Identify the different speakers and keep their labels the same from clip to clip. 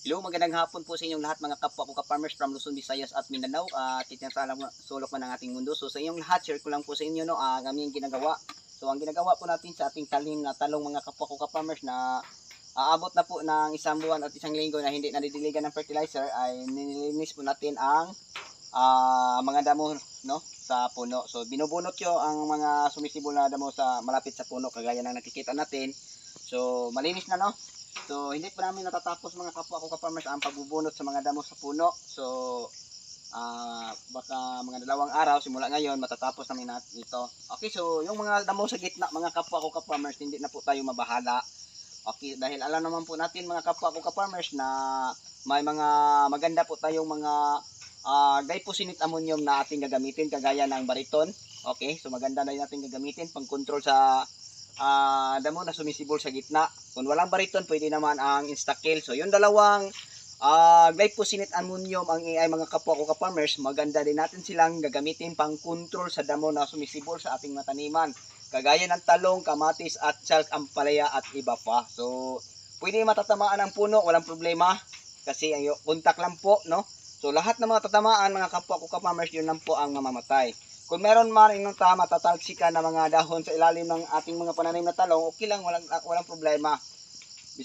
Speaker 1: Hello, magandang hapon po sa inyong lahat mga kapwa ko ka-farmers from Luzon, Visayas at Mindanao. At uh, sa sulok man ng ating mundo. So sa inyong lahat, share ko lang po sa inyo no, uh, kami yung ginagawa. So ang ginagawa po natin sa ating talim na talong mga kapwa ko ka-farmers na aabot na po ng isang buwan at isang linggo na hindi nadidiligan ng fertilizer ay nililinis po natin ang ah, mga damo no sa puno. So binubunot yo ang mga sumisibol na damo sa malapit sa puno kagaya ng nakikita natin. So malinis na no. So, hindi pa namin natatapos mga kapwa ko ka-farmers ang pagbubunot sa mga damo sa puno. So, ah baka mga dalawang araw simula ngayon matatapos namin natin ito. Okay, so yung mga damo sa gitna mga kapwa ko ka-farmers hindi na po tayo mabahala. Okay, dahil alam naman po natin mga kapwa ko ka-farmers na may mga maganda po tayong mga uh, glyphosate ammonium na ating gagamitin kagaya ng bariton. Okay, so maganda na natin gagamitin pang control sa ah damo na sumisibol sa gitna. Kung walang bariton, pwede naman ang instakill. So, yung dalawang ah glyphosate ammonium ang ay mga kapwa ko ka-farmers, maganda din natin silang gagamitin pang control sa damo na sumisibol sa ating mataniman. Kagaya ng talong, kamatis, at salk, ampalaya at iba pa. So, pwede matatamaan ang puno, walang problema. Kasi ayo, kontak lang po, no? So, lahat ng mga tatamaan, mga kapwa ko ka-farmers, yun lang po ang mamamatay. Kung meron man inyong tama, tatalsika na mga dahon sa ilalim ng ating mga pananim na talong, okay lang, walang, walang problema.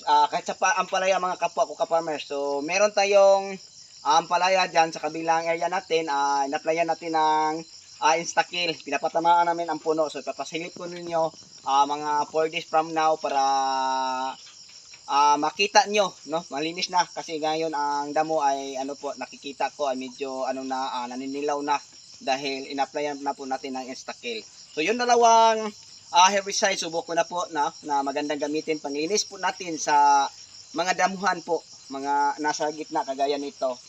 Speaker 1: Ah, kahit sa pa, ampalaya mga kapwa ko ka-farmers. So, meron tayong ah, ampalaya dyan sa kabilang area natin. Uh, inaplayan natin ng uh, instakill. Pinapatamaan namin ang puno. So, ipapasilip ko ninyo ah, mga 4 days from now para ah, makita nyo, no? Malinis na kasi ngayon ang damo ay ano po nakikita ko ay medyo ano na ah, naninilaw na dahil inaplayan na po natin ng instakill. So yung dalawang uh, herbicide subok ko na po na, na magandang gamitin panglinis po natin sa mga damuhan po, mga nasa gitna kagaya nito.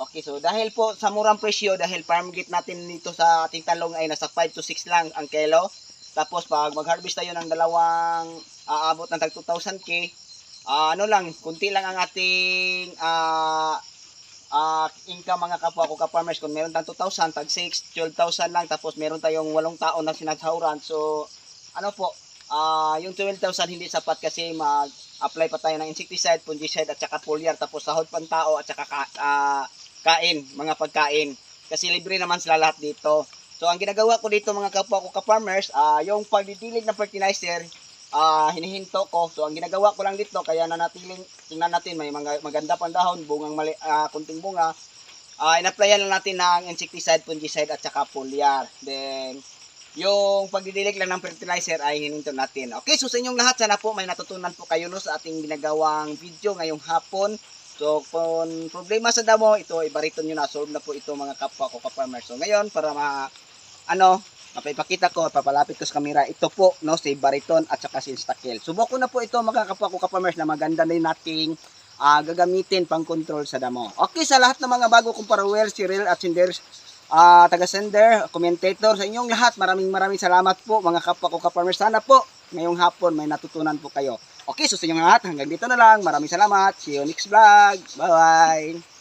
Speaker 1: Okay, so dahil po sa murang presyo, dahil farm gate natin dito sa ating talong ay nasa 5 to 6 lang ang kilo. Tapos pag mag-harvest tayo ng dalawang aabot ng tag 2,000k, ah, ano lang, kunti lang ang ating ah ah income mga kapwa ko ka-farmers kung meron tayong 2,000, tag 6, 12,000 lang tapos meron tayong walong tao na sinasauran. So ano po, ah yung 12,000 hindi sapat kasi mag-apply pa tayo ng insecticide, fungicide at saka foliar tapos sahod pang tao at saka ka, ah, kain, mga pagkain. Kasi libre naman sila lahat dito. So ang ginagawa ko dito mga kapwa ko ka-farmers, ah yung pagdidilig ng fertilizer, ah hinihinto ko. So ang ginagawa ko lang dito kaya nanatiling tingnan natin may mga maganda pang dahon, bungang mali, ah, kunting bunga. Ah in-applyan lang natin ng insecticide, fungicide at saka foliar. Then yung pagdidilig lang ng fertilizer ay hininto natin. Okay, so sa inyong lahat sana po may natutunan po kayo no sa ating ginagawang video ngayong hapon. So kung problema sa damo, ito ibariton nyo na solve na po ito mga kapwa ko ka-farmers. So ngayon para ma ano, mapapakita ko, papalapit ko sa camera, ito po, no, si Bariton at saka si Instakill. Subok ko na po ito mga kapwa ko ka-farmers na maganda din nating ah, gagamitin pang control sa damo. Okay, sa lahat ng mga bago kong parawel, si Real at Senders, ah, taga-sender, commentator, sa inyong lahat, maraming maraming salamat po mga kapwa ko ka-farmers. Sana po, ngayong hapon may natutunan po kayo. Okay, so sa inyong lahat, hanggang dito na lang. Maraming salamat. See you next vlog. Bye-bye.